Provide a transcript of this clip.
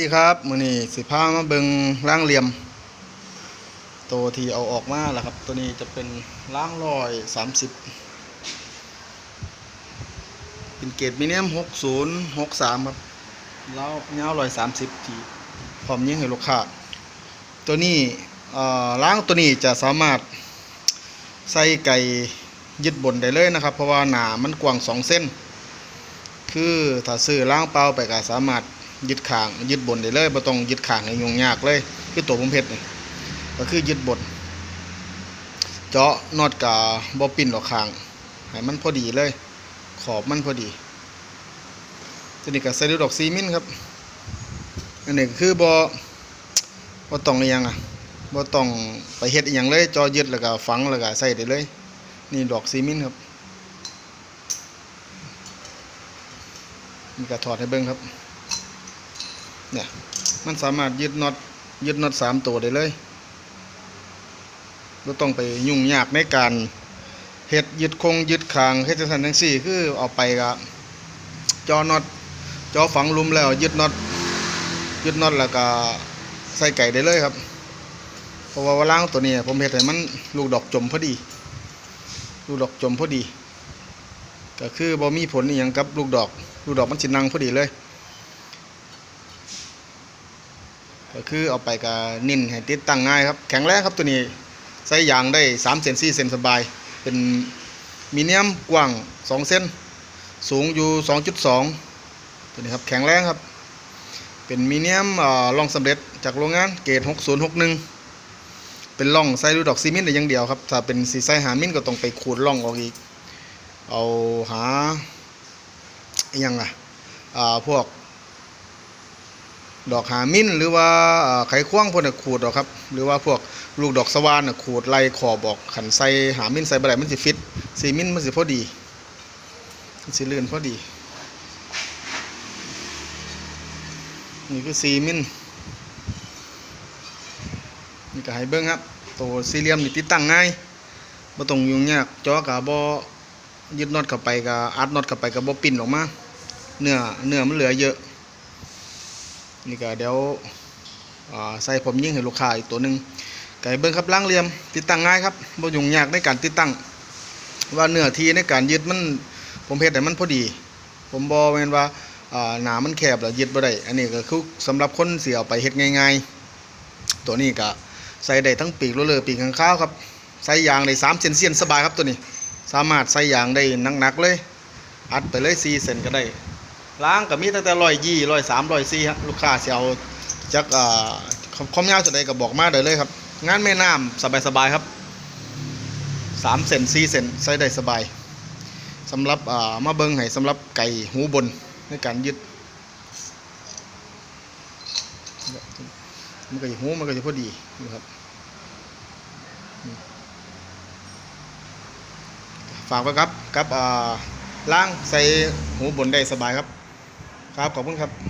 ดีครับมือนี้สิพามาเบิงล่างเหลี่ยม ตัวที่เอาออกมาแล้วครับ ตัวนี้จะเป็นล่างลอยสามสิบเป็นเกรดมิเนียมหกศูนย์หกสามครับแล้วเงาลอยสามสิบที่พร้อมยิงให้ลูกค้าตัวนี้ล้างตัวนี้จะสามารถใส่ไก่ยึดบนได้เลยนะครับ เพราะว่าหนามันกว้างสองเส้น คือถ้าซื้อล้างเปล่าไปก็สามารถ ยึดขางยึดบนได้เลยบ่ต้องยึดขางให้ยุ่งยากเลยคือตัวผมเพชรนี่ก็คือยึดบนเจาะนอตกับบ่ปิ้นออกขางให้มันพอดีเลย ขอบมันพอดีตัวนี้ก็ใส่ดูดอกซีมินครับอันนี้คือบ่บ่ต้องอหยังอะบ่ต้องไปเฮ็ดอีหยังเลยจอยึดแล้วก็ฝังแล้วก็ใส่ได้เลย นี่ดอกซีมินครับนี่ก็ถอดให้เบิ้งครับ เนี่ยมันสามารถยึดน็อตยึดน็อตสามตัวได้เลยเราต้องไปยุ่งยากในการเฮ็ดยึดคงยึดคางเฮ็ดจังซั่นจังซี่คือเอาไปก็จอน็อตจอฝังลุมแล้ว ยึดน็อตยึดน็อตแล้วก็ใส่ไก่ได้เลยครับ เพราะว่าว่าล่างตัวนี้ผมเฮ็ดให้มันลูกดอกจมพอดี ลูกดอกจมพอดี ก็คือบ่มีผลอหย่างกับลูกดอก ลูกดอกมันสินังพอดีเลย ก็คือเอาไปกับนิ่นให้ติดตั้งง่ายครับ แข็งแรงครับตัวนี้ใส่ยางได้3เซน4เซนสบาย เป็นมีเนียมกว้าง2เซนสูงอยู่ 2.2 ตัวนี้ครับแข็งแรงครับ เป็นมีเนียมล่องสำเร็จจากโรงงานเกรด6061 เป็นล่องใส่ลูดอกซีเมนต์อย่างเดียวครับ ถ้าเป็นสีใส่หามินก็ต้องไปขูดล่องออกอีก เอาหาอหยังอะอ่าพวก ดอกหามิ้นหรือว่าไขควงพวกน่ะขูดออกครับ หรือว่าพวกลูกดอกสว่านน่ะขูดไล่ขอบออกขันใส่หามิ้นใส่บะไดมันสิฟิตสีมิ้นมันสิพอดีมันสิลื่นพอดี นี่คือสีมิ้นนี่ก็ให้เบิ้งครับตัวสี่เหลี่ยมนี่ติดตั้งง่ายบ่ต้องยุ่งยากจอกับบ่ยึดน็อตเข้าไปกับอัดน็อตเข้าไปกับบ่ปิ้นออกมาเนื้อเนื้อมันเหลือเยอะ นี่ก็เดี๋ยวใส่ผมยิ่งให้ลูกค้าอีกตัวหนึ่งไก่เบิ้งครับล้างเหลี่ยม ติดตั้งง่ายครับบ่ยุ่งยากในการติดตั้ง ว่าเนื้อที่ในการยึดมันผมเฮ็ดให้มันพอดี ผมบ่แม่นว่าหนามันแคบแล้วยึดบ่ได้อันนี้ก็คือสำหรับคนเสิเอาไปเฮ็ดง่ายๆ ตัวนี้ก็ใส่ได้ทั้งปีกโรเลอร์ปีกข้างข้าวครับใส่ยางได้3เซนเซียนสบายครับตัวนี้ สามารถใส่ยางได้หนักๆเลย อัดไปเลย4เซนก็ได้ ล้างก็มีตั้งแต่ร้อยยี่ร้อยสามร้อยสี่ฮะลูกค้าสิเอาจักอ่าความยาวสุดใดก็บอกมาได้เลยครับ งานแม่น้ำสบายๆครับสามเซนสี่เซนใส่ได้สบายสำหรับอ่ามาเบิ้งให้สำหรับไก่หูบนในการยึดมันก็จะหูมันก็จะพอดีนะครับฝากไว้ครับกับล่างใส่หูบนได้สบายครับ ครับขอบคุณครับ